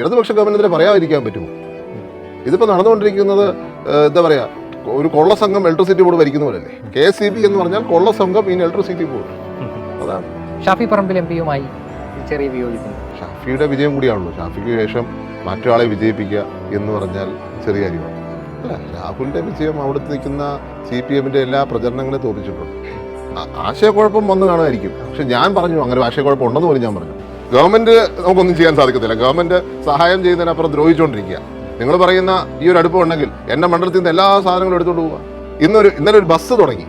ഇടതുപക്ഷ ഗവൺമെന്റിനെ പറയാതിരിക്കാൻ പറ്റുമോ? ഇതിപ്പോ നടന്നുകൊണ്ടിരിക്കുന്നത് എന്താ പറയാ ഒരു കൊള്ള സംഘം ഇലക്ട്രിസിറ്റി ബോർഡ് ഭരിക്കുന്ന പോലല്ലേ കെ എസ് സി ബി എന്ന് പറഞ്ഞാൽ കൊള്ള സംഘം ഇൻ ഇലക്ട്രിസിറ്റി ബോർഡ് അതാണ്. ഷാഫി പറമ്പിൽ എം പിയുമായി ചെറിയ വിയോജിക്കുന്നു ഷാഫിയുടെ വിജയം കൂടിയാണല്ലോ. ഷാഫിക്ക് ശേഷം മറ്റൊരാളെ വിജയിപ്പിക്കുക എന്ന് പറഞ്ഞാൽ ചെറിയ കാര്യമാണ്. അല്ല രാഹുലിന്റെ വിജയം അവിടുത്തെ നിൽക്കുന്ന സി പി എമ്മിന്റെ എല്ലാ പ്രചരണങ്ങളെ തോന്നിച്ചിട്ടുണ്ട് ആശയക്കുഴപ്പം വന്നു കാണുമായിരിക്കും. പക്ഷെ ഞാൻ പറഞ്ഞു അങ്ങനെ ആശയക്കുഴപ്പം ഉണ്ടെന്ന് പോലും ഞാൻ പറഞ്ഞു. ഗവൺമെന്റ് നമുക്കൊന്നും ചെയ്യാൻ സാധിക്കത്തില്ല. ഗവൺമെന്റ് സഹായം ചെയ്യുന്നതിനപ്പുറം ദ്രോഹിച്ചുകൊണ്ടിരിക്കുക നിങ്ങൾ പറയുന്ന ഈ ഒരു അടുപ്പം ഉണ്ടെങ്കിൽ എന്റെ മണ്ഡലത്തിൽ നിന്ന് എല്ലാ സാധനങ്ങളും എടുത്തുകൊണ്ട് പോവുക. ഇന്നൊരു ഇന്നലെ ഒരു ബസ് തുടങ്ങി.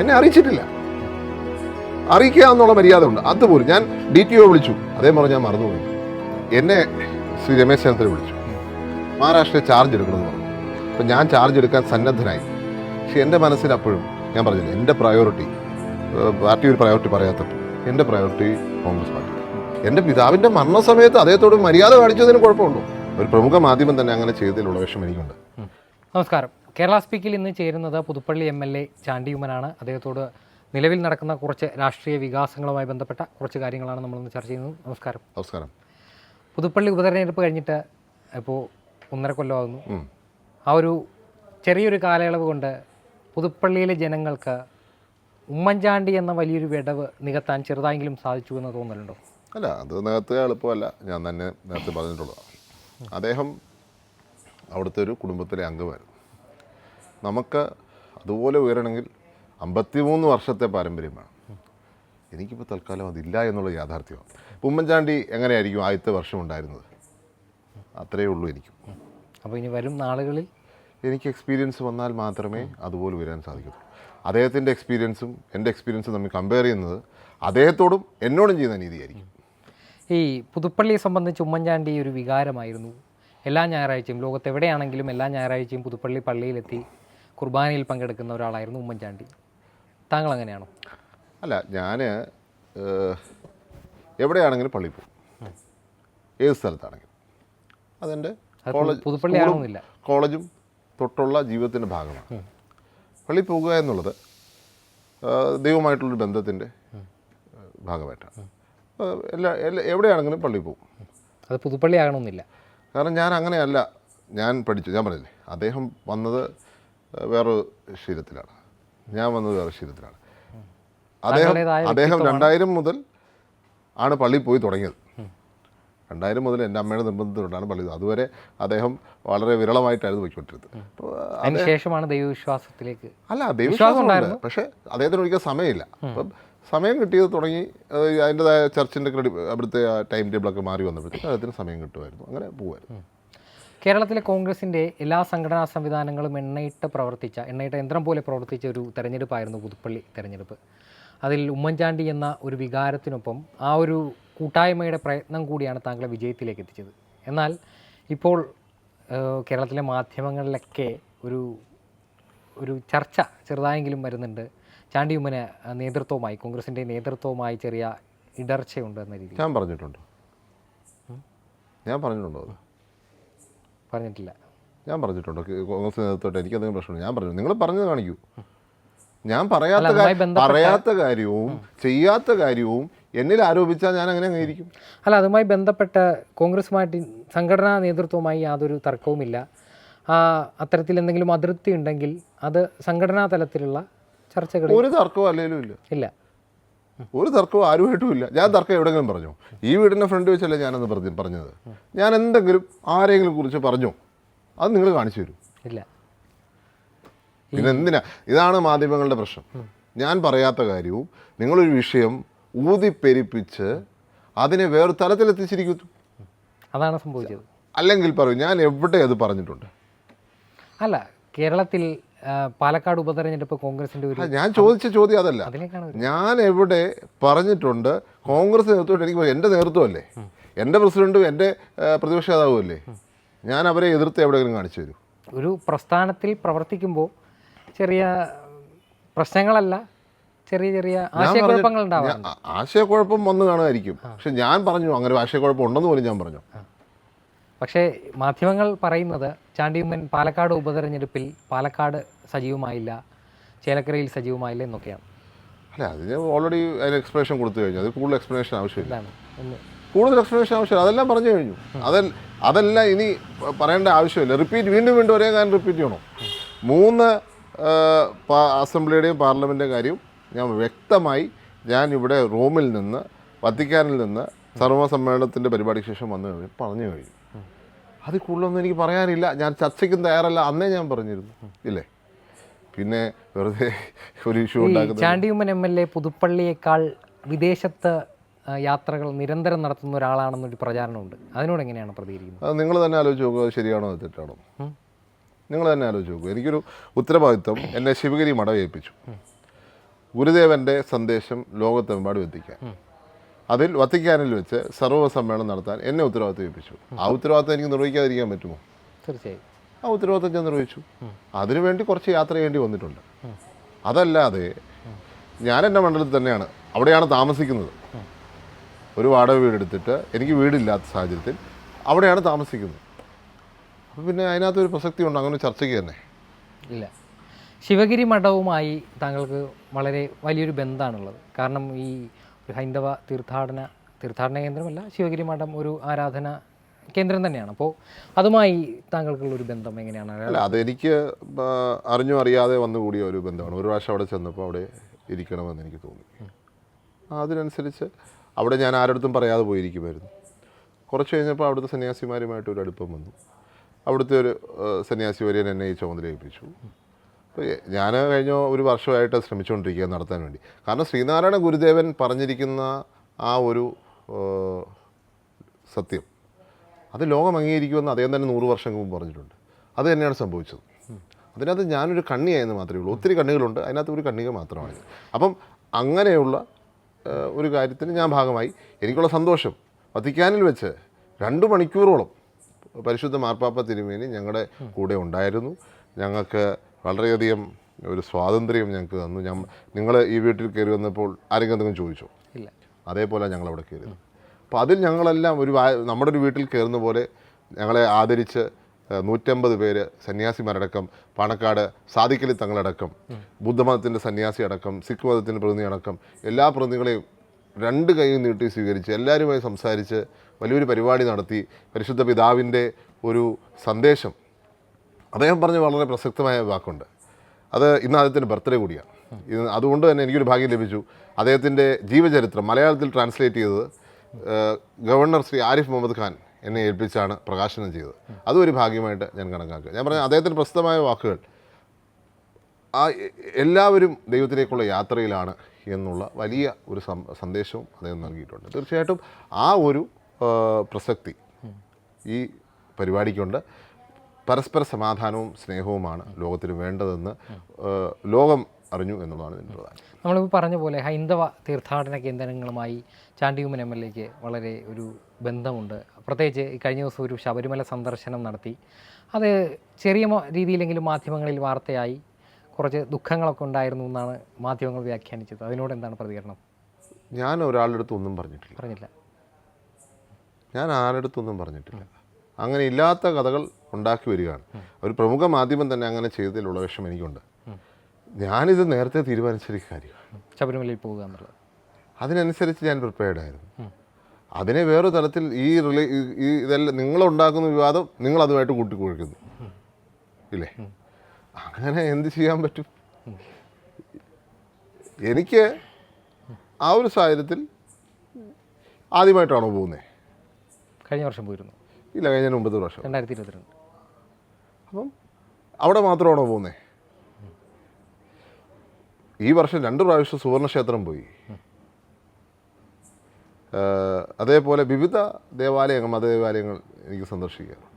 എന്നെ അറിയിച്ചിട്ടില്ല. അറിയിക്കുക എന്നുള്ള മര്യാദ ഉണ്ട്. അതുപോലും ഞാൻ ഡി ടി ഒ വിളിച്ചു. അതേപോലെ ഞാൻ മറന്നുപോയി. എന്നെ ശ്രീ രമേശ് ചെന്നിത്തല വിളിച്ചു. മഹാരാഷ്ട്രയിൽ ചാർജ് എടുക്കണമെന്ന് പറഞ്ഞു. അപ്പം ഞാൻ ചാർജ് എടുക്കാൻ സന്നദ്ധനായി. പക്ഷെ എന്റെ മനസ്സിൽ അപ്പോഴും ഞാൻ പറഞ്ഞില്ല എന്റെ പ്രയോറിറ്റി പാർട്ടി ഒരു പ്രയോറിറ്റി പറയാത്തപ്പോൾ എന്റെ പ്രയോറിറ്റി കോൺഗ്രസ് പാർട്ടി എന്റെ പിതാവിന്റെ മരണസമയത്ത് അദ്ദേഹത്തോട് മര്യാദ കാണിച്ചതിന് കുഴപ്പമുണ്ടോ? ഒരു പ്രമുഖ മാധ്യമം തന്നെ അങ്ങനെ ചെയ്തതിലുള്ള വിഷമം എനിക്കുണ്ട്. നമസ്കാരം. കേരള സ്പീക്കിൽ ഇന്ന് ചേരുന്നത് പുതുപ്പള്ളി എം എൽ എ ചാണ്ടിയുമ്മനാണ് അദ്ദേഹത്തോട് നിലവിൽ നടക്കുന്ന കുറച്ച് രാഷ്ട്രീയ വികാസങ്ങളുമായി ബന്ധപ്പെട്ട കുറച്ച് കാര്യങ്ങളാണ് നമ്മളിന്ന് ചർച്ച ചെയ്യുന്നത്. നമസ്കാരം. നമസ്കാരം. പുതുപ്പള്ളി ഉപതെരഞ്ഞെടുപ്പ് കഴിഞ്ഞിട്ട് ഇപ്പോൾ ഒന്നര കൊല്ലമാകുന്നു. ആ ഒരു ചെറിയൊരു കാലയളവ് കൊണ്ട് പുതുപ്പള്ളിയിലെ ജനങ്ങൾക്ക് ഉമ്മൻചാണ്ടി എന്ന വലിയൊരു വിടവ് നികത്താൻ ചെറുതായെങ്കിലും സാധിച്ചു എന്ന് തോന്നലുണ്ടോ? അല്ല അത് നേരത്തെ എളുപ്പമല്ല. ഞാൻ തന്നെ നേരത്തെ പറഞ്ഞിട്ടുള്ളതാണ് അദ്ദേഹം അവിടുത്തെ ഒരു കുടുംബത്തിലെ അംഗമായിരുന്നു. നമുക്ക് അതുപോലെ ഉയരണമെങ്കിൽ അമ്പത്തിമൂന്ന് വർഷത്തെ പാരമ്പര്യം വേണം എനിക്കിപ്പോൾ തൽക്കാലം അതില്ല എന്നുള്ള യാഥാർത്ഥ്യമാണ്. ഇപ്പം ഉമ്മൻചാണ്ടി എങ്ങനെയായിരിക്കും ആദ്യത്തെ വർഷം ഉണ്ടായിരുന്നത്? അത്രയേ ഉള്ളൂ എനിക്കും. അപ്പോൾ ഇനി വരും നാളുകളിൽ? എനിക്ക് എക്സ്പീരിയൻസ് വന്നാൽ മാത്രമേ അതുപോലെ ഉയരാൻ സാധിക്കൂ അദ്ദേഹത്തിന്റെ എക്സ്പീരിയൻസും എന്റെ എക്സ്പീരിയൻസും നമ്മൾ കമ്പയർ ചെയ്യുന്നത് അദ്ദേഹത്തോടും എന്നോടും ചെയ്യുന്ന നീതിയായിരിക്കും ഈ പുതുപ്പള്ളിയെ സംബന്ധിച്ച് ഉമ്മൻചാണ്ടി ഒരു വികാരമായിരുന്നു. എല്ലാ ഞായറാഴ്ചയും ലോകത്ത് എവിടെയാണെങ്കിലും എല്ലാ ഞായറാഴ്ചയും പുതുപ്പള്ളി പള്ളിയിലെത്തി കുർബാനയിൽ പങ്കെടുക്കുന്ന ഒരാളായിരുന്നു ഉമ്മൻചാണ്ടി. താങ്കൾ അങ്ങനെയാണോ? അല്ല ഞാൻ എവിടെയാണെങ്കിലും പള്ളി പോകും. ഏത് സ്ഥലത്താണെങ്കിലും. അതെന്റെ പുതുപ്പള്ളി സ്കൂളും ആകണമെന്നില്ല കോളേജും തൊട്ടുള്ള ജീവിതത്തിന്റെ ഭാഗമാണ്. പള്ളി പോകുക എന്നുള്ളത് ദൈവമായിട്ടുള്ളൊരു ബന്ധത്തിന്റെ ഭാഗമായിട്ടാണ്. എല്ലാ എല്ലാ എവിടെയാണെങ്കിലും പള്ളിയിൽ പോകും അത് പുതുപ്പള്ളി ആകണമെന്നില്ല. കാരണം ഞാൻ അങ്ങനെയല്ല. ഞാൻ പഠിച്ചു. ഞാൻ പറഞ്ഞില്ലേ അദ്ദേഹം വന്നത് വേറൊരു ശീലത്തിലാണ് ഞാൻ വന്നത് വേറെ ശീലത്തിലാണ് അദ്ദേഹം അദ്ദേഹം രണ്ടായിരം മുതൽ ആണ് പള്ളിയിൽ പോയി തുടങ്ങിയത്. രണ്ടായിരം മുതൽ എന്റെ അമ്മയുടെ നിർബന്ധത്തിലുണ്ടാണ് പള്ളി അതുവരെ അദ്ദേഹം വളരെ വിരളമായിട്ടായിരുന്നു പോയിക്കൊണ്ടിരുന്നത്. അപ്പോൾ അതിനുശേഷമാണ് ദൈവവിശ്വാസത്തിലേക്ക് അല്ല ദൈവവിശ്വാസം പക്ഷേ അദ്ദേഹത്തിന് ഒരിക്കൽ സമയമില്ല. അപ്പം സമയം കിട്ടിയത് തുടങ്ങി അത് അതിന്റെതായ ചർച്ചിന്റെ ക്രെഡി അവിടുത്തെ ആ ടൈം ടേബിളൊക്കെ മാറി വന്നപ്പോഴത്തേക്ക് അദ്ദേഹത്തിന് സമയം കിട്ടുമായിരുന്നു. അങ്ങനെ പോകുമായിരുന്നു കേരളത്തിലെ കോൺഗ്രസിന്റെ എല്ലാ സംഘടനാ സംവിധാനങ്ങളും എണ്ണയിട്ട് പ്രവർത്തിച്ച എണ്ണയിട്ട യന്ത്രം പോലെ പ്രവർത്തിച്ച ഒരു തെരഞ്ഞെടുപ്പായിരുന്നു പുതുപ്പള്ളി തെരഞ്ഞെടുപ്പ്. അതിൽ ഉമ്മൻചാണ്ടി എന്ന ഒരു വികാരത്തിനൊപ്പം ആ ഒരു കൂട്ടായ്മയുടെ പ്രയത്നം കൂടിയാണ് താങ്കളെ വിജയത്തിലേക്ക് എത്തിച്ചത്. എന്നാൽ ഇപ്പോൾ കേരളത്തിലെ മാധ്യമങ്ങളിലൊക്കെ ഒരു ഒരു ചർച്ച ചെറുതായെങ്കിലും വരുന്നുണ്ട്. ചാണ്ടി നേതൃത്വമായി നേതൃത്വവുമായി കോൺഗ്രസിന്റെ നേതൃത്വമായി ചെറിയ ഇടർച്ചയുണ്ട് എന്ന രീതിയിൽ. ഞാൻ പറഞ്ഞിട്ടുണ്ട്. ഞാൻ പറഞ്ഞിട്ടുണ്ടോ അത്? പറഞ്ഞിട്ടില്ല. ഞാൻ പറഞ്ഞിട്ടുണ്ട്? കോൺഗ്രസ് നേതൃത്വമായിട്ട് എനിക്കധികം പ്രശ്നമില്ല ഞാൻ പറഞ്ഞു നിങ്ങൾ പറഞ്ഞത് കാണിക്കൂ. ഞാൻ പറയാത്ത പറയാത്ത കാര്യവും ചെയ്യാത്ത കാര്യവും എന്നിൽ ആരോപിച്ചാൽ ഞാൻ അങ്ങനെ അംഗീകരിക്കും അല്ല അതുമായി ബന്ധപ്പെട്ട കോൺഗ്രസുമായിട്ട് സംഘടനാ നേതൃത്വവുമായി യാതൊരു തർക്കവുമില്ല. അത്തരത്തിൽ എന്തെങ്കിലും അതൃപ്തി ഉണ്ടെങ്കിൽ അത് സംഘടനാ തലത്തിലുള്ള ചർച്ചകളിൽ ഒരു തർക്കവും അല്ലെങ്കിലും ഇല്ല. ഇല്ല. ഒരു തർക്കവും ആരുമായിട്ടും ഇല്ല. ഞാൻ തർക്കം എവിടെങ്കിലും പറഞ്ഞു? ഈ വീടിന്റെ ഫ്രണ്ട് വെച്ചല്ലേ ഞാനന്ന് പറഞ്ഞു പറഞ്ഞത്. ഞാൻ എന്തെങ്കിലും ആരെങ്കിലും കുറിച്ച് പറഞ്ഞു? അത് നിങ്ങൾ കാണിച്ചു തരും. ഇല്ല. പിന്നെ എന്തിനാ? ഇതാണ് മാധ്യമങ്ങളുടെ പ്രശ്നം. ഞാൻ പറയാത്ത കാര്യവും നിങ്ങളൊരു വിഷയം ഊതിപ്പെരിപ്പിച്ച് അതിനെ വേറെ തലത്തിലെത്തിച്ചിരിക്കുന്നു അതാണ് സംഭവിച്ചത്. അല്ലെങ്കിൽ പറയൂ ഞാൻ എവിടെ അത് പറഞ്ഞിട്ടുണ്ട്? അല്ല കേരളത്തിൽ പാലക്കാട് ഉപതെരഞ്ഞെടുപ്പ് കോൺഗ്രസിന്റെ ഒരു ഞാൻ ചോദിച്ച ചോദ്യം അതല്ല. ഞാൻ എവിടെ പറഞ്ഞിട്ടുണ്ട് കോൺഗ്രസ് നേതൃത്വം എനിക്ക് എന്റെ എന്റെ നേതൃത്വമല്ലേ? എന്റെ പ്രസിഡന്റും എന്റെ ആ, പ്രതിപക്ഷ നേതാവും അല്ലേ ഞാൻ അവരെ എതിർത്ത് എവിടെയെങ്കിലും കാണിച്ചു തരും. ഒരു പ്രസ്ഥാനത്തിൽ പ്രവർത്തിക്കുമ്പോൾ ചെറിയ പ്രശ്നങ്ങളല്ല ചെറിയ ചെറിയ ആശയക്കുഴപ്പങ്ങൾ ഉണ്ടാവും ആശയക്കുഴപ്പം വന്നു കാണുമായിരിക്കും. പക്ഷെ ഞാൻ പറഞ്ഞു അങ്ങനെ ആശയക്കുഴപ്പം ഉണ്ടെന്ന് പോലും ഞാൻ പറഞ്ഞു. പക്ഷേ മാധ്യമങ്ങൾ പറയുന്നത് ചാണ്ടിയുമ്മൻ പാലക്കാട് ഉപതെരഞ്ഞെടുപ്പിൽ പാലക്കാട് സജീവമായില്ല ചേലക്കരയിൽ സജീവമായില്ല എന്നൊക്കെയാണ്. അല്ല അതിന് ഓൾറെഡി അതിന് എക്സ്പ്ലനേഷൻ കൊടുത്തു കഴിഞ്ഞു. അത് കൂടുതൽ എക്സ്പ്ലനേഷൻ ആവശ്യമില്ല. കൂടുതൽ എക്സ്പ്ലനേഷൻ ആവശ്യമില്ല. അതെല്ലാം പറഞ്ഞു കഴിഞ്ഞു. അതല്ല അതെല്ലാം ഇനി പറയേണ്ട ആവശ്യമില്ല. റിപ്പീറ്റ് വീണ്ടും വീണ്ടും ഒരേ കാര്യം റിപ്പീറ്റ് ചെയ്യണം? മൂന്ന് അസംബ്ലിയുടെയും പാർലമെന്റിന്റെ കാര്യം ഞാൻ വ്യക്തമായി ഞാൻ ഇവിടെ റോമിൽ നിന്ന് വത്തിക്കാനിൽ നിന്ന് സർവസമ്മേളനത്തിന്റെ പരിപാടിക്ക് ശേഷം വന്നു കഴിഞ്ഞു പറഞ്ഞു കഴിഞ്ഞു. അതിൽ കൂടുതലൊന്നും എനിക്ക് പറയാനില്ല. ഞാൻ ചർച്ചയ്ക്കും തയ്യാറല്ല. അന്നേ ഞാൻ പറഞ്ഞിരുന്നു. ഇല്ലേ? പിന്നെ വെറുതെ ഒരു ഇഷ്യൂ ഉണ്ടാക്കുന്നത് ചാണ്ടിയുമ്മൻ എം എൽ എ പുതുപ്പള്ളിയേക്കാൾ വിദേശത്ത് യാത്രകൾ നിരന്തരം നടത്തുന്ന ഒരാളാണെന്നൊരു പ്രചാരണമുണ്ട്. അതിനോട് എങ്ങനെയാണ് പ്രതികരിക്കുന്നത്? അത് നിങ്ങൾ തന്നെ ആലോചിച്ച് നോക്കുക അത് ശരിയാണോ അത് തെറ്റാണോ. നിങ്ങൾ തന്നെ ആലോചിച്ച് നോക്കുക എനിക്കൊരു ഉത്തരവാദിത്വം എന്നെ ശിവഗിരി മടവേൽപ്പിച്ചു. ഗുരുദേവന്റെ സന്ദേശം ലോകത്തെമ്പാടും എത്തിക്കാൻ. അതിൽ വത്തിക്കാനിൽ വെച്ച് സർവ സമ്മേളനം നടത്താൻ എന്നെ ഉത്തരവാദിത്വം ഏൽപ്പിച്ചു. ആ ഉത്തരവാദിത്വം എനിക്ക് നിർവഹിക്കാതിരിക്കാൻ പറ്റുമോ? തീർച്ചയായും. ആ ഉത്തരവാദിത്വം ഞാൻ നിർവഹിച്ചു. അതിനുവേണ്ടി കുറച്ച് യാത്ര ചെയ്യേണ്ടി വന്നിട്ടുണ്ട്. അതല്ലാതെ ഞാൻ എന്റെ മണ്ഡലത്തിൽ തന്നെയാണ്. അവിടെയാണ് താമസിക്കുന്നത്. ഒരു വാടക എടുത്തിട്ട് എനിക്ക് വീടില്ലാത്ത സാഹചര്യത്തിൽ അവിടെയാണ് താമസിക്കുന്നത്. അപ്പോൾ പിന്നെ അതിനകത്തൊരു പ്രസക്തി ഉണ്ട്. അങ്ങനെ ചർച്ചയ്ക്ക് തന്നെ. ഇല്ല. ശിവഗിരി മഠവുമായി താങ്കൾക്ക് വളരെ വലിയൊരു ബന്ധമാണുള്ളത്. കാരണം ഈ ഹൈന്ദവ തീർത്ഥാടന തീർത്ഥാടന കേന്ദ്രമല്ല ശിവഗിരി മഠം ഒരു ആരാധന കേന്ദ്രം തന്നെയാണ്. അപ്പോൾ അതുമായി താങ്കൾക്കുള്ള ഒരു ബന്ധം എങ്ങനെയാണ്? അല്ല അതെനിക്ക് അറിഞ്ഞും അറിയാതെ വന്നുകൂടിയ ഒരു ബന്ധമാണ്. ഒരു പ്രാവശ്യം അവിടെ ചെന്നപ്പോൾ അവിടെ ഇരിക്കണമെന്ന് എനിക്ക് തോന്നി. അതിനനുസരിച്ച് അവിടെ ഞാൻ ആരടുത്തും പറയാതെ പോയിരിക്കുമായിരുന്നു. കുറച്ച് കഴിഞ്ഞപ്പോൾ അവിടുത്തെ സന്യാസിമാരുമായിട്ട് ഒരു അടുപ്പം വന്നു. അവിടുത്തെ ഒരു സന്യാസി വര്യൻ എന്നെ ഈ ചുമതല ഏൽപ്പിച്ചു ഞാൻ കഴിഞ്ഞ ഒരു വർഷമായിട്ട് ശ്രമിച്ചുകൊണ്ടിരിക്കുക നടത്താൻ വേണ്ടി. കാരണം ശ്രീനാരായണ ഗുരുദേവൻ പറഞ്ഞിരിക്കുന്ന ആ ഒരു സത്യം അത് ലോകം അംഗീകരിക്കുമെന്ന് അദ്ദേഹം തന്നെ നൂറ് വർഷം മുമ്പ് പറഞ്ഞിട്ടുണ്ട്. അത് തന്നെയാണ് സംഭവിച്ചത്. അതിനകത്ത് ഞാനൊരു കണ്ണിയായെന്ന് മാത്രമേ ഉള്ളൂ. ഒത്തിരി കണ്ണികളുണ്ട്. അതിനകത്ത് ഒരു കണ്ണിക മാത്രമാണ്. അപ്പം അങ്ങനെയുള്ള ഒരു കാര്യത്തിന് ഞാൻ ഭാഗമായി. എനിക്കുള്ള സന്തോഷം. വത്തിക്കാനിൽ വെച്ച് രണ്ട് മണിക്കൂറോളം പരിശുദ്ധ മാർപ്പാപ്പ തിരുമേനി ഞങ്ങളുടെ കൂടെ ഉണ്ടായിരുന്നു. ഞങ്ങൾക്ക് വളരെയധികം ഒരു സ്വാതന്ത്ര്യം ഞങ്ങൾക്ക് തന്നു. ഞാൻ നിങ്ങൾ ഈ വീട്ടിൽ കയറി വന്നപ്പോൾ ആരെങ്കിലും എന്തെങ്കിലും ചോദിച്ചോ? ഇല്ല. അതേപോലെ ഞങ്ങൾ അവിടെ കയറിയത് അപ്പോൾ അതിൽ ഞങ്ങളെല്ലാം ഒരു നമ്മുടെ ഒരു വീട്ടിൽ കയറുന്ന പോലെ ഞങ്ങളെ ആദരിച്ച് നൂറ്റമ്പത് പേര് സന്യാസിമാരടക്കം പാണക്കാട് സാധിക്കലി തങ്ങളടക്കം ബുദ്ധമതത്തിന്റെ സന്യാസി അടക്കം സിഖ് മതത്തിന്റെ പ്രതിനിധി അടക്കം എല്ലാ പ്രതിനിധികളെയും രണ്ട് കൈയും നീട്ടി സ്വീകരിച്ച് എല്ലാവരുമായി സംസാരിച്ച് വലിയൊരു പരിപാടി നടത്തി പരിശുദ്ധ പിതാവിന്റെ ഒരു സന്ദേശം അദ്ദേഹം പറഞ്ഞ വളരെ പ്രസക്തമായ വാക്കുണ്ട്. അത് ഇന്ന് അദ്ദേഹത്തിന്റെ ബർത്ത്ഡേ കൂടിയാണ്. അതുകൊണ്ട് തന്നെ എനിക്കൊരു ഭാഗ്യം ലഭിച്ചു. അദ്ദേഹത്തിന്റെ ജീവചരിത്രം മലയാളത്തിൽ ട്രാൻസ്ലേറ്റ് ചെയ്തത് ഗവർണർ ശ്രീ ആരിഫ് മുഹമ്മദ് ഖാൻ എന്നെ ഏൽപ്പിച്ചാണ് പ്രകാശനം ചെയ്തത്. അതും ഒരു ഭാഗ്യമായിട്ട് ഞാൻ കണക്കാക്കുക. ഞാൻ പറഞ്ഞ അദ്ദേഹത്തിന്റെ പ്രസിദ്ധമായ വാക്കുകൾ ആ എല്ലാവരും ദൈവത്തിലേക്കുള്ള യാത്രയിലാണ് എന്നുള്ള വലിയ ഒരു സന്ദേശവും അദ്ദേഹം നൽകിയിട്ടുണ്ട്. തീർച്ചയായിട്ടും ആ ഒരു പ്രസക്തി ഈ പരിപാടിക്കുണ്ട്. പരസ്പര സമാധാനവും സ്നേഹവുമാണ് ലോകത്തിന് വേണ്ടതെന്ന് ലോകം അറിഞ്ഞു എന്നുള്ളതാണ് ഇതിന്റെ പ്രധാനം. നമ്മളിപ്പോൾ പറഞ്ഞ പോലെ ഹൈന്ദവ തീർത്ഥാടന കേന്ദ്രങ്ങളുമായി ചാണ്ടിയൂമൻ എം എൽ എക്ക് വളരെ ഒരു ബന്ധമുണ്ട്. പ്രത്യേകിച്ച് ഈ കഴിഞ്ഞ ദിവസം ഒരു ശബരിമല സന്ദർശനം നടത്തി. അത് ചെറിയ രീതിയിലെങ്കിലും മാധ്യമങ്ങളിൽ വാർത്തയായി. കുറച്ച് ദുഃഖങ്ങളൊക്കെ ഉണ്ടായിരുന്നു എന്നാണ് മാധ്യമങ്ങൾ വ്യാഖ്യാനിച്ചത്. അതിനോട് എന്താണ് പ്രതികരണം? ഞാൻ ഒരാളുടെ അടുത്ത് ഒന്നും പറഞ്ഞിട്ടില്ല. പറഞ്ഞില്ല. ഞാൻ ആരുടെ അടുത്തൊന്നും പറഞ്ഞിട്ടില്ല. അങ്ങനെ ഇല്ലാത്ത കഥകൾ ഉണ്ടാക്കി വരികയാണ്. ഒരു പ്രമുഖ മാധ്യമം തന്നെ അങ്ങനെ ചെയ്തതിലുള്ള വിഷമം എനിക്കുണ്ട്. ഞാനിത് നേരത്തെ തീരുമാനിച്ചൊരു കാര്യമാണ്. ശബരിമലയിൽ പോവുക എന്നുള്ളത്. അതിനനുസരിച്ച് ഞാൻ പ്രിപ്പയർഡ് ആയിരുന്നു. അതിനെ വേറൊരു തലത്തിൽ ഈ റിലേ ഈ- ഈ ഇതെല്ലാം നിങ്ങളുണ്ടാക്കുന്ന വിവാദം നിങ്ങൾ അതുമായിട്ട് കൂട്ടിക്കുഴിക്കുന്നു ഇല്ലേ? അങ്ങനെ എന്ത് ചെയ്യാൻ പറ്റും? എനിക്ക് ആ ഒരു സാഹചര്യത്തിൽ ആദ്യമായിട്ടാണോ പോകുന്നത് കഴിഞ്ഞ വർഷം പോയിരുന്നു. ഇല്ല കഴിഞ്ഞ ഒമ്പത് വർഷം രണ്ടായിരത്തി ഇരുപത്തിരണ്ട് അപ്പം അവിടെ മാത്രമാണോ പോകുന്നത് ഈ വർഷം രണ്ട് പ്രാവശ്യം സുവർണക്ഷേത്രം പോയി. അതേപോലെ വിവിധ ദേവാലയങ്ങൾ മതദേവാലയങ്ങൾ എനിക്ക് സന്ദർശിക്കാറുണ്ട്.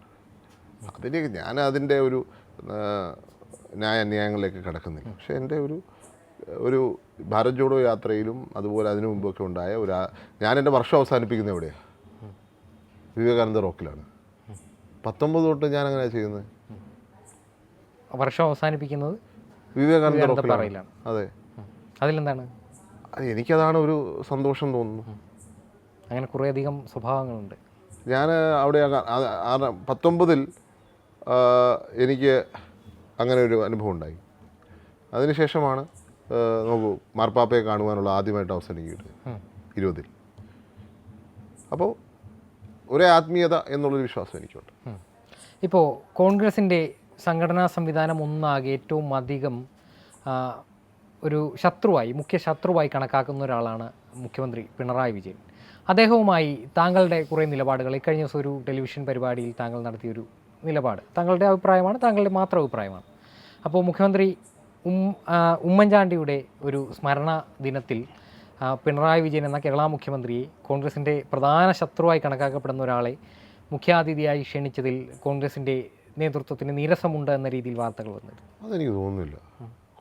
അതിന് ഞാൻ അതിന്റെ ഒരു ന്യായ അന്യായങ്ങളിലേക്ക് കിടക്കുന്നില്ല. പക്ഷേ എന്റെ ഒരു ഒരു ഭാരത് ജോഡോ യാത്രയിലും അതുപോലെ അതിനു മുമ്പൊക്കെ ഉണ്ടായ ഒരു ഞാൻ എന്റെ വർഷം അവസാനിപ്പിക്കുന്നത് എവിടെയാണ് വിവേകാനന്ദ റോക്കിലാണ്. പത്തൊമ്പത് തൊട്ട് ഞാൻ അങ്ങനെ ചെയ്യുന്നത്. വർഷം അവസാനിപ്പിക്കുന്നത് വിവേകാനന്ദ റോക്കിലാണ്. അതെ. അതിലെന്താണ്? അത് എനിക്കതാണ് ഒരു സന്തോഷം തോന്നുന്നു. അങ്ങനെ കുറേ കുറേയധികം സ്വഭാവങ്ങളുണ്ട്. ഞാൻ അവിടെ പത്തൊമ്പതിൽ എനിക്ക് അങ്ങനെ ഒരു അനുഭവം ഉണ്ടായി. അതിനുശേഷമാണ് നോക്കൂ മാർപ്പാപ്പയെ കാണുവാനുള്ള ആദ്യമായിട്ട് അവസരം കിട്ടുന്നത് ഇരുപതിൽ. അപ്പോൾ ഒരേ ആത്മീയത എന്നുള്ളൊരു വിശ്വാസം എനിക്കുണ്ട്. ഇപ്പോൾ കോൺഗ്രസിന്റെ സംഘടനാ സംവിധാനം ഒന്നാകെ ഏറ്റവും അധികം ഒരു ശത്രുവായി മുഖ്യ ശത്രുവായി കണക്കാക്കുന്ന ഒരാളാണ് മുഖ്യമന്ത്രി പിണറായി വിജയൻ. അദ്ദേഹവുമായി താങ്കളുടെ കുറേ നിലപാടുകൾ ഇക്കഴിഞ്ഞ ദിവസം ഒരു ടെലിവിഷൻ പരിപാടിയിൽ താങ്കൾ നടത്തിയൊരു നിലപാട് താങ്കളുടെ അഭിപ്രായമാണ് താങ്കളുടെ മാത്രം അഭിപ്രായമാണ്. അപ്പോൾ മുഖ്യമന്ത്രി ഉം ഉമ്മൻചാണ്ടിയുടെ ഒരു സ്മരണ ദിനത്തിൽ പിണറായി വിജയൻ എന്ന കേരള മുഖ്യമന്ത്രിയെ കോൺഗ്രസിന്റെ പ്രധാന ശത്രുവായി കണക്കാക്കപ്പെടുന്ന ഒരാളെ മുഖ്യാതിഥിയായി ക്ഷണിച്ചതിൽ കോൺഗ്രസിന്റെ നേതൃത്വത്തിന് നീരസമുണ്ട് എന്ന രീതിയിൽ വാർത്തകൾ വന്നത് അതെനിക്ക് തോന്നുന്നില്ല.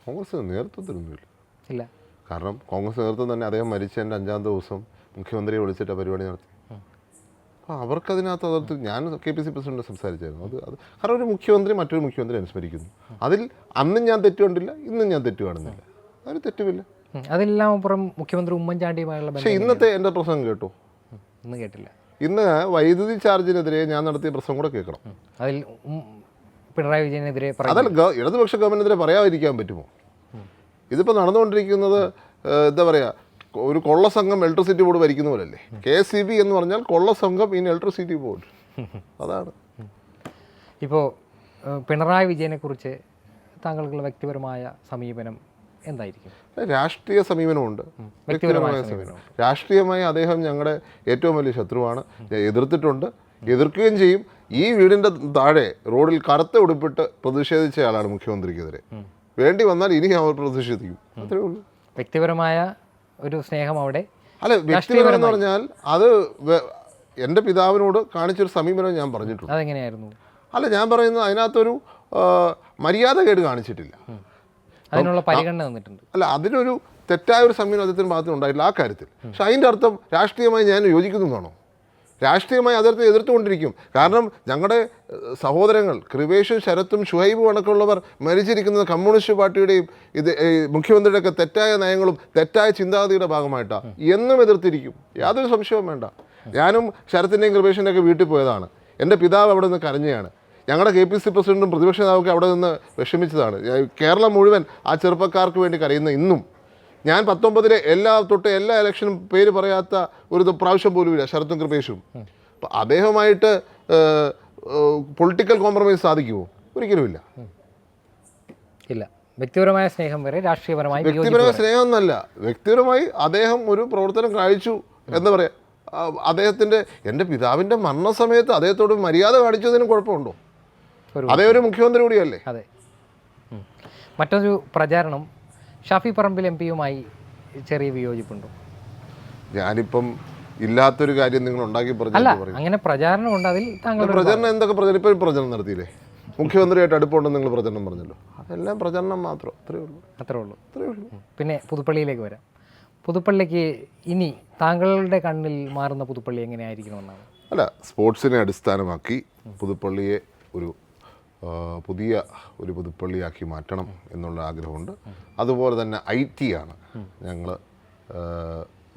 കോൺഗ്രസ് നേതൃത്വത്തിലൊന്നുമില്ല ഇല്ല. കാരണം കോൺഗ്രസ് നേതൃത്വം തന്നെ അദ്ദേഹം മരിച്ചതിന്റെ അഞ്ചാം ദിവസം മുഖ്യമന്ത്രിയെ വിളിച്ചിട്ട് പരിപാടി നടത്തി. അപ്പോൾ അവർക്കതിനകത്ത് അതിർത്ത് ഞാൻ കെ പി സി പ്രസിഡന്റ് സംസാരിച്ചായിരുന്നു. അത് അത് കാരണം ഒരു മുഖ്യമന്ത്രി മറ്റൊരു മുഖ്യമന്ത്രി അനുസ്മരിക്കുന്നു. അതിൽ അന്നും ഞാൻ തെറ്റുകൊണ്ടില്ല ഇന്നും ഞാൻ തെറ്റ് കാണുന്നില്ല അതിന് തെറ്റുമില്ല. അതെല്ലാം അപ്പുറം മുഖ്യമന്ത്രി ഉമ്മൻചാണ്ടിയുമായുള്ള പക്ഷേ ഇന്നത്തെ എന്റെ പ്രസംഗം കേട്ടു. ഇന്ന് കേട്ടില്ല. ഇന്ന് വൈദ്യുതി ചാർജിനെതിരെ ഞാൻ നടത്തിയ പ്രസംഗം കൂടെ കേൾക്കണം. അതിൽ പിണറായി വിജയനെതിരെ അതല്ല ഇടതുപക്ഷ ഗവൺമെന്റിനെതിരെ പറയാതിരിക്കാൻ പറ്റുമോ? ഇതിപ്പോൾ നടന്നുകൊണ്ടിരിക്കുന്നത് എന്താ പറയുക ഒരു കൊള്ള സംഘം ഇലക്ട്രിസിറ്റി ബോർഡ് ഭരിക്കുന്ന പോലല്ലേ? കെ സി ബി എന്ന് പറഞ്ഞാൽ കൊള്ള സംഘം ഇൻ ഇലക്ട്രിസിറ്റി ബോർഡ്. അതാണ്. ഇപ്പോൾ പിണറായി പിണറായി വിജയനെക്കുറിച്ച് താങ്കൾക്കുള്ള വ്യക്തിപരമായ സമീപനം എന്തായിരിക്കും? രാഷ്ട്രീയ സമീപനമുണ്ട്. വ്യക്തിപരമായ സമീപനം. രാഷ്ട്രീയമായി അദ്ദേഹം ഞങ്ങളുടെ ഏറ്റവും വലിയ ശത്രുവാണ്. എതിർത്തിട്ടുണ്ട്. എതിർക്കുകയും ചെയ്യും. ഈ വീടിന്റെ താഴെ റോഡിൽ കറുത്ത ഉടുപ്പിട്ട് പ്രതിഷേധിച്ച ആളാണ് മുഖ്യമന്ത്രിക്കെതിരെ. വേണ്ടി വന്നാൽ ഇനി അവർ പ്രതിഷേധിക്കും. അത്രേ ഉള്ളൂ. വ്യക്തിപരമായ ഒരു സ്നേഹം അവിടെ അല്ല വ്യക്തിപരം എന്ന് പറഞ്ഞാൽ അത് എന്റെ പിതാവിനോട് കാണിച്ചൊരു സമീപനം ഞാൻ പറഞ്ഞിട്ടുണ്ട്. അതെങ്ങനെയായിരുന്നു? അല്ല ഞാൻ പറയുന്നത് അതിനകത്തൊരു മര്യാദ കേട് കാണിച്ചിട്ടില്ല. അതിനുള്ള പരിഗണന തന്നിട്ടുണ്ട്. അല്ല അതിനൊരു തെറ്റായ ഒരു സമീപനം അദ്ദേഹത്തിന് ഭാഗത്തിന് ഉണ്ടായിട്ടില്ല ആ കാര്യത്തിൽ. പക്ഷെ അതിന്റെ അർത്ഥം രാഷ്ട്രീയമായി ഞാൻ യോജിക്കുന്നതാണോ രാഷ്ട്രീയമായി അദ്ദേഹത്തെ എതിർത്തുകൊണ്ടിരിക്കും കാരണം ഞങ്ങളുടെ സഹോദരങ്ങൾ കൃപേഷും ശരത്തും ഷുഹൈബും അടക്കമുള്ളവർ മരിച്ചിരിക്കുന്നത് കമ്മ്യൂണിസ്റ്റ് പാർട്ടിയുടെയും ഇത് മുഖ്യമന്ത്രിയുടെ മുഖ്യമന്ത്രിയുടെയൊക്കെ തെറ്റായ നയങ്ങളും തെറ്റായ ചിന്താഗതിയുടെ ഭാഗമായിട്ടാണ് എന്നും എതിർത്തിരിക്കും. യാതൊരു സംശയവും വേണ്ട. ഞാനും ശരത്തിന്റെയും കൃപേഷിന്റെയൊക്കെ വീട്ടിൽ പോയതാണ്. എന്റെ പിതാവ് അവിടെ നിന്ന് കരഞ്ഞതാണ് ഞങ്ങളുടെ കെ പി സി പ്രസിഡന്റും പ്രതിപക്ഷ നേതാവൊക്കെ അവിടെ നിന്ന് വിഷമിച്ചതാണ്. കേരളം മുഴുവൻ ആ ചെറുപ്പക്കാർക്ക് വേണ്ടി കരയുന്ന ഇന്നും. ഞാൻ പത്തൊമ്പതിലെ എല്ലാ തൊട്ട് എല്ലാ ഇലക്ഷനും പേര് പറയാത്ത ഒരു പ്രാവശ്യം പോലും ഇല്ല ശരത്തും കൃപേഷും. അപ്പം അദ്ദേഹമായിട്ട് പൊളിറ്റിക്കൽ കോംപ്രമൈസ് സാധിക്കുമോ ഒരിക്കലുമില്ല ഇല്ല. വ്യക്തിപരമായ സ്നേഹം വരെ രാഷ്ട്രീയപരമായി വ്യക്തിപരമായ സ്നേഹം ഒന്നല്ല വ്യക്തിപരമായി അദ്ദേഹം ഒരു പ്രവർത്തനം കാഴ്ചു എന്താ പറയുക അദ്ദേഹത്തിന്റെ എന്റെ പിതാവിന്റെ മരണസമയത്ത് അദ്ദേഹത്തോട് മര്യാദ കാണിച്ചതിനും കുഴപ്പമുണ്ടോ? അതേ ഒരു മുഖ്യമന്ത്രി കൂടിയല്ലേ? അതെ. മറ്റൊരു പ്രചാരണം ഷാഫി പറമ്പിൽ എം പിയുമായി ചെറിയ വിയോജിപ്പുണ്ടോ? ഞാനിപ്പം ഇല്ലാത്തൊരു കാര്യം നിങ്ങൾ ഉണ്ടാക്കി അല്ല പ്രചാരണം ഉണ്ട് അങ്ങനെ അതിൽ താങ്കൾ പ്രചരണം എന്തൊക്കെ പ്രചരണം? ഇപ്പം പ്രചരണം നടത്തിയില്ലേ? മുഖ്യമന്ത്രിയായിട്ട് അടുപ്പമുണ്ടെന്ന് നിങ്ങൾ പ്രചരണം പറഞ്ഞല്ലോ. അതെല്ലാം പ്രചരണം മാത്രം അത്രേ ഉള്ളൂ. അത്രേ ഉള്ളൂ. അത്രേ ഉള്ളൂ. പിന്നെ പുതുപ്പള്ളിയിലേക്ക് വരാം. പുതുപ്പള്ളിക്ക് ഇനി താങ്കളുടെ കണ്ണിൽ മാറുന്ന പുതുപ്പള്ളി എങ്ങനെയായിരിക്കണമെന്നാണ്? അല്ല സ്പോർട്സിനെ അടിസ്ഥാനമാക്കി പുതുപ്പള്ളിയെ ഒരു പുതിയ ഒരു പുതുപ്പള്ളിയാക്കി മാറ്റണം എന്നുള്ള ആഗ്രഹമുണ്ട്. അതുപോലെ തന്നെ ഐ ടി ആണ് ഞങ്ങൾ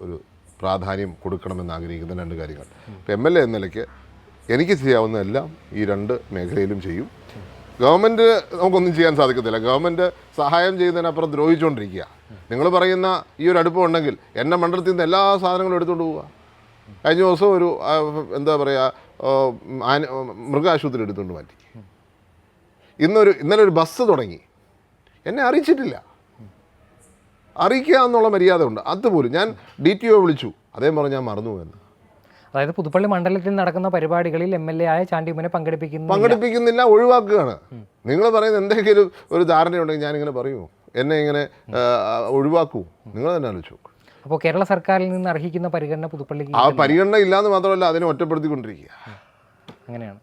ഒരു പ്രാധാന്യം കൊടുക്കണമെന്ന് ആഗ്രഹിക്കുന്ന രണ്ട് കാര്യങ്ങൾ. ഇപ്പം എം എൽ എ എന്ന നിലയ്ക്ക് എനിക്ക് ചെയ്യാവുന്ന എല്ലാം ഈ രണ്ട് മേഖലയിലും ചെയ്യും. ഗവൺമെന്റ് നമുക്കൊന്നും ചെയ്യാൻ സാധിക്കത്തില്ല. ഗവൺമെന്റ് സഹായം ചെയ്യുന്നതിനപ്പുറം ദ്രോഹിച്ചുകൊണ്ടിരിക്കുക നിങ്ങൾ പറയുന്ന ഈ ഒരു അടുപ്പം ഉണ്ടെങ്കിൽ എന്റെ മണ്ഡലത്തിൽ നിന്ന് എല്ലാ സാധനങ്ങളും എടുത്തുകൊണ്ട് പോവുക. കഴിഞ്ഞ ദിവസം ഒരു എന്താ പറയുക മൃഗാശുപത്രി എടുത്തുകൊണ്ട് മാറ്റി. ഇന്നൊരു ഇന്നലെ ഒരു ബസ് തുടങ്ങി. എന്നെ അറിയിച്ചിട്ടില്ല. അറിയിക്കുക എന്നുള്ള മര്യാദ ഉണ്ട്. അതുപോലും ഞാൻ ഡി ടി ഒ വിളിച്ചു. അദ്ദേഹം പറഞ്ഞു ഞാൻ മറന്നു എന്ന് അതായത് പുതുപ്പള്ളി മണ്ഡലത്തിൽ നടക്കുന്ന പരിപാടികളിൽ എം എൽ എ ആയ ചാണ്ടിമനെ പങ്കെടുപ്പിക്കുന്നു പങ്കെടുപ്പിക്കുന്നില്ല. ഒഴിവാക്കുകയാണ്. നിങ്ങൾ പറയുന്ന എന്തെങ്കിലും ഒരു ധാരണയുണ്ടെങ്കിൽ ഞാനിങ്ങനെ പറയുമോ എന്നെ ഇങ്ങനെ ഒഴിവാക്കൂ. നിങ്ങൾ തന്നെ ആലോചിച്ചു അപ്പോൾ കേരള സർക്കാരിൽ നിന്ന് അർഹിക്കുന്ന പരിഗണന പുതുപ്പള്ളിക്ക് ആ പരിഗണന ഇല്ലാന്ന് മാത്രമല്ല അതിനെ ഒറ്റപ്പെടുത്തിക്കൊണ്ടിരിക്കുക. അങ്ങനെയാണ്.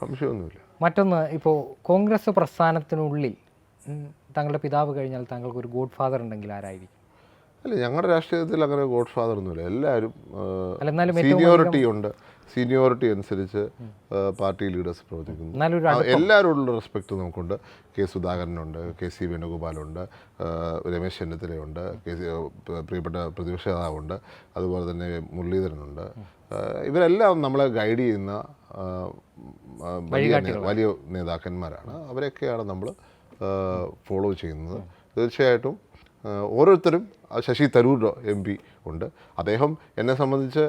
സംശയമൊന്നുമില്ല. മറ്റൊന്ന് ഇപ്പോൾ കോൺഗ്രസ് പ്രസ്ഥാനത്തിനുള്ളിൽ താങ്കളുടെ പിതാവ് കഴിഞ്ഞാൽ താങ്കൾക്ക് ഒരു ഗോഡ് ഫാദർ ഉണ്ടെങ്കിൽ ആരായിരിക്കും? അല്ല ഞങ്ങളുടെ രാഷ്ട്രീയത്തിൽ അങ്ങനെ ഗോഡ് ഫാദർ ഒന്നുമില്ല എല്ലാവരും സീനിയോറിറ്റി ഉണ്ട്. സീനിയോറിറ്റി അനുസരിച്ച് പാർട്ടി ലീഡേഴ്സ് പ്രവർത്തിക്കുന്നു. എല്ലാവരോടുള്ള റെസ്പെക്റ്റ് നമുക്കുണ്ട്. കെ സുധാകരനുണ്ട് കെ സി വേണുഗോപാലുണ്ട് രമേശ് ചെന്നിത്തലയുണ്ട് കെ സി പ്രിയപ്പെട്ട പ്രതിപക്ഷ നേതാവുണ്ട് അതുപോലെ തന്നെ മുരളീധരനുണ്ട്. ഇവരെല്ലാം നമ്മളെ ഗൈഡ് ചെയ്യുന്ന വലിയ വലിയ നേതാക്കന്മാരാണ്. അവരെയൊക്കെയാണ് നമ്മൾ ഫോളോ ചെയ്യുന്നത്. തീർച്ചയായിട്ടും ഓരോരുത്തരും ശശി തരൂർ എം പി ഉണ്ട്. അദ്ദേഹം എന്നെ സംബന്ധിച്ച്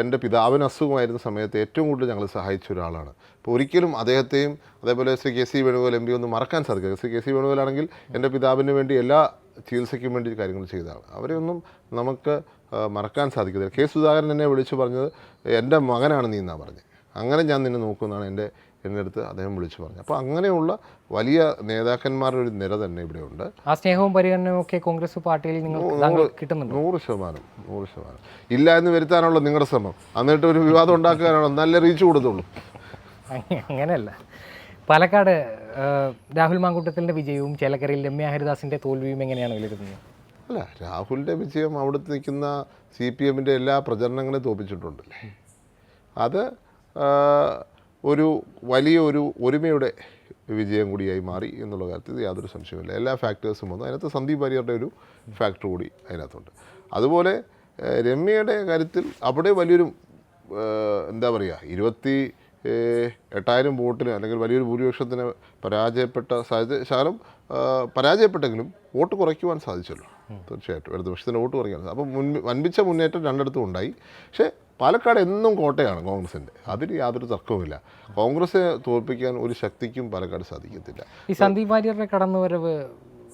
എന്റെ പിതാവിന് അസുഖമായിരുന്ന സമയത്ത് ഏറ്റവും കൂടുതൽ ഞങ്ങൾ സഹായിച്ച ഒരാളാണ്. അപ്പോൾ ഒരിക്കലും അദ്ദേഹത്തെയും അതേപോലെ Shri K C Venugopal M P ഒന്നും മറക്കാൻ സാധിക്കില്ല. ശ്രീ കെ സി വേണുഗോപാലാണെങ്കിൽ എന്റെ പിതാവിന് വേണ്ടി എല്ലാ ചികിത്സയ്ക്കും വേണ്ടി കാര്യങ്ങൾ ചെയ്തതാണ്. അവരെയൊന്നും നമുക്ക് മറക്കാൻ സാധിക്കത്തില്ല. കെ സുധാകരൻ എന്നെ വിളിച്ചു പറഞ്ഞത് എന്റെ മകനാണ് നീ എന്നാണ് പറഞ്ഞത് അങ്ങനെ ഞാൻ നിന്നെ നോക്കുമെന്നാണ് എന്റെ എന്റെ അടുത്ത് അദ്ദേഹം വിളിച്ചു പറഞ്ഞത്. അപ്പോൾ അങ്ങനെയുള്ള വലിയ നേതാക്കന്മാരുടെ ഒരു നിര തന്നെ ഇവിടെ ഉണ്ട്. ആ സ്നേഹവും പരിഗണനയും ഒക്കെ കോൺഗ്രസ് പാർട്ടിയിൽ നിങ്ങൾ കിട്ടുന്നുണ്ട്? നൂറ് ശതമാനം നൂറ് ശതമാനം. ഇല്ല എന്ന് വരുത്താനുള്ള നിങ്ങളുടെ ശ്രമം. എന്നിട്ട് ഒരു വിവാദം ഉണ്ടാക്കാനാണോ? നല്ല റീച്ച് കൊടുത്തുള്ളൂ. അങ്ങ- അങ്ങനെയല്ല. പാലക്കാട് രാഹുൽ മാങ്കൂട്ടത്തിന്റെ വിജയവും ചേലക്കരയിൽ രമ്യ ഹരിദാസിന്റെ തോൽവിയും എങ്ങനെയാണ് വിലയിരുത്തുന്നത്? അല്ല രാഹുലിന്റെ വിജയം അവിടുത്തെ നിൽക്കുന്ന സി പി എമ്മിന്റെ എല്ലാ പ്രചരണങ്ങളെയും തോപ്പിച്ചിട്ടുണ്ടല്ലേ? അത് ഒരു വലിയ ഒരു ഒരുമയുടെ വിജയം കൂടിയായി മാറി എന്നുള്ള കാര്യത്തിൽ യാതൊരു സംശയമില്ല എല്ലാ ഫാക്ടേഴ്സും വന്നു. അതിനകത്ത് സന്ദീപ് വാര്യരുടെ ഒരു ഫാക്ടർ കൂടി അതിനകത്തുണ്ട്. അതുപോലെ രമ്യയുടെ കാര്യത്തിൽ അവിടെ വലിയൊരു എന്താ പറയുക ഇരുപത്തി എട്ടായിരം വോട്ടിന് അല്ലെങ്കിൽ വലിയൊരു ഭൂരിപക്ഷത്തിന് പരാജയപ്പെട്ട സാഹചര്യം ശകലം പരാജയപ്പെട്ടെങ്കിലും വോട്ട് കുറയ്ക്കുവാൻ സാധിച്ചല്ലോ. തീർച്ചയായിട്ടും. ഇടതുപക്ഷത്തിന് വോട്ട് കുറയ്ക്കാൻ അപ്പോൾ മുൻ വൻപിച്ച മുന്നേറ്റം രണ്ടിടത്തും ഉണ്ടായി. പക്ഷേ പാലക്കാട് എന്നും കോട്ടയാണ് കോൺഗ്രസിന്റെ. അതിന് യാതൊരു തർക്കവുമില്ല. കോൺഗ്രസ് തോൽപ്പിക്കാൻ ഒരു ശക്തിക്കും പാലക്കാട് സാധിക്കത്തില്ല. ഈ സന്ദീപ് വാര്യരുടെ കടന്നുവരവ്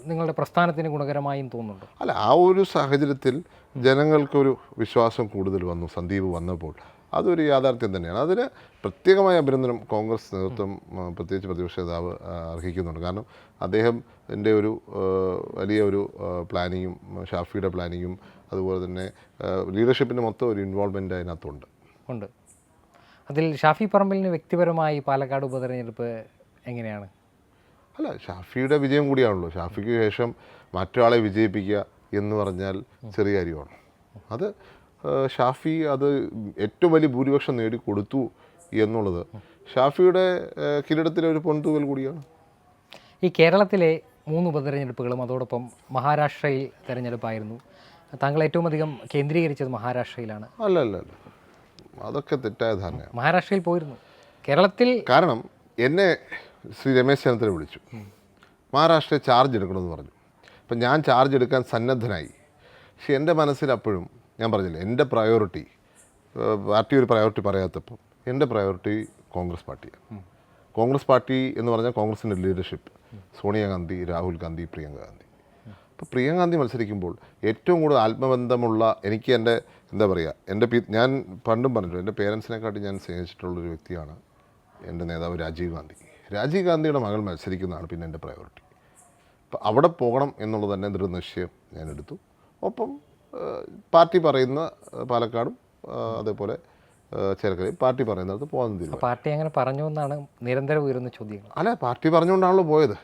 നിങ്ങളുടെ പ്രസ്ഥാനത്തിന് ഗുണകരമായും തോന്നുന്നുണ്ടോ? അല്ല ആ ഒരു സാഹചര്യത്തിൽ ജനങ്ങൾക്കൊരു വിശ്വാസം കൂടുതൽ വന്നു സന്ദീപ് വന്നപ്പോൾ. അതൊരു യാഥാർത്ഥ്യം തന്നെയാണ്. അതിന് പ്രത്യേകമായ അഭിനന്ദനം കോൺഗ്രസ് നേതൃത്വം പ്രത്യേകിച്ച് പ്രതിപക്ഷ നേതാവ് അർഹിക്കുന്നുണ്ട്. കാരണം അദ്ദേഹം എന്റെ ഒരു വലിയ ഒരു പ്ലാനിങ്ങും ഷാഫിയുടെ പ്ലാനിങ്ങും അതുപോലെ തന്നെ ലീഡർഷിപ്പിന്റെ മൊത്തം ഒരു ഇൻവോൾവ്മെന്റ് അതിനകത്തുണ്ട്. ഉണ്ട്. അതിൽ ഷാഫി പറമ്പലിന് വ്യക്തിപരമായി പാലക്കാട് ഉപതെരഞ്ഞെടുപ്പ് എങ്ങനെയാണ്? അല്ല ഷാഫിയുടെ വിജയം കൂടിയാണല്ലോ. ഷാഫിക്ക് ശേഷം മറ്റൊരാളെ വിജയിപ്പിക്കുക എന്ന് പറഞ്ഞാൽ ചെറിയ കാര്യമാണ്. അത് ഷാഫി അത് ഏറ്റവും വലിയ ഭൂരിപക്ഷം നേടിക്കൊടുത്തു എന്നുള്ളത്. ഷാഫിയുടെ കിരീടത്തിലെ ഒരു പൊൻതൂവൽ കൂടിയാണ്. ഈ കേരളത്തിലെ മൂന്ന് ഉപതെരഞ്ഞെടുപ്പുകളും അതോടൊപ്പം മഹാരാഷ്ട്രയിൽ തെരഞ്ഞെടുപ്പായിരുന്നു. താങ്കൾ ഏറ്റവും അധികം കേന്ദ്രീകരിച്ചത് മഹാരാഷ്ട്രയിലാണ്. അല്ല അല്ല അല്ല അതൊക്കെ തെറ്റായ ധാരണ മഹാരാഷ്ട്രയിൽ പോയിരുന്നു. കേരളത്തിൽ കാരണം എന്നെ ശ്രീ രമേശ് ചെന്നിത്തല വിളിച്ചു. മഹാരാഷ്ട്രയിൽ ചാർജ് എടുക്കണമെന്ന് പറഞ്ഞു. അപ്പം ഞാൻ ചാർജ് എടുക്കാൻ സന്നദ്ധനായി. പക്ഷെ എന്റെ മനസ്സിൽ അപ്പോഴും ഞാൻ പറഞ്ഞില്ലേ എന്റെ പ്രയോറിറ്റി പാർട്ടി ഒരു പ്രയോറിറ്റി പറയാത്തപ്പോൾ എന്റെ പ്രയോറിറ്റി കോൺഗ്രസ് പാർട്ടിയാണ് കോൺഗ്രസ് പാർട്ടി എന്ന് പറഞ്ഞാൽ കോൺഗ്രസിന്റെ ലീഡർഷിപ്പ് സോണിയാഗാന്ധി രാഹുൽ ഗാന്ധി പ്രിയങ്ക ഗാന്ധി. അപ്പോൾ പ്രിയങ്ക ഗാന്ധി മത്സരിക്കുമ്പോൾ ഏറ്റവും കൂടുതൽ ആത്മബന്ധമുള്ള എനിക്ക് എന്റെ എന്താ പറയുക എന്റെ ഞാൻ പണ്ടും പറഞ്ഞിട്ടുണ്ട് എന്റെ പേരൻസിനെക്കാട്ടി ഞാൻ സ്നേഹിച്ചിട്ടുള്ളൊരു വ്യക്തിയാണ് എന്റെ നേതാവ് രാജീവ് ഗാന്ധി. രാജീവ് ഗാന്ധിയുടെ മകൾ മത്സരിക്കുന്നതാണ് പിന്നെ എന്റെ പ്രയോറിറ്റി അപ്പോൾ അവിടെ പോകണം എന്നുള്ളത് തന്നെ ദൃഢനിശ്ചയം ഞാൻ എടുത്തു. ഒപ്പം പാർട്ടി പറയുന്ന പാലക്കാടും അതേപോലെ ചേർക്കലയും പാർട്ടി പറയുന്നിടത്ത് പോകാൻ തീരുമാനം. പാർട്ടി അങ്ങനെ പറഞ്ഞു എന്നാണ് നിരന്തരം ഉയരുന്ന ചോദ്യങ്ങൾ. അല്ല പാർട്ടി പറഞ്ഞുകൊണ്ടാണല്ലോ പോയത്.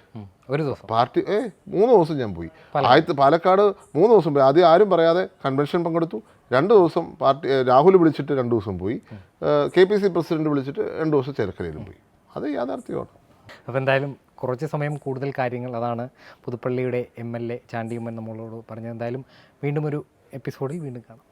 ഒരു ദിവസം. പാർട്ടി ഏ മൂന്ന് ദിവസം ഞാൻ പോയി. ആദ്യത്തെ പാലക്കാട് മൂന്ന് ദിവസം പോയി. ആദ്യം ആരും പറയാതെ കൺവെൻഷൻ പങ്കെടുത്തു. രണ്ട് ദിവസം പാർട്ടി രാഹുൽ വിളിച്ചിട്ട് രണ്ട് ദിവസം പോയി. കെ പി സി പ്രസിഡന്റ് വിളിച്ചിട്ട് രണ്ട് ദിവസം ചേർക്കലയിലും പോയി. അത് യാഥാർത്ഥ്യമാണ്. അപ്പോൾ എന്തായാലും കുറച്ച് സമയം കൂടുതൽ കാര്യങ്ങൾ അതാണ് പുതുപ്പള്ളിയുടെ എം എൽ എ ചാണ്ടിയുമ്മൻ നമ്മളോട് പറഞ്ഞത്. എന്തായാലും വീണ്ടും ഒരു എപ്പിസോഡിൽ വീണ്ടും കാണാം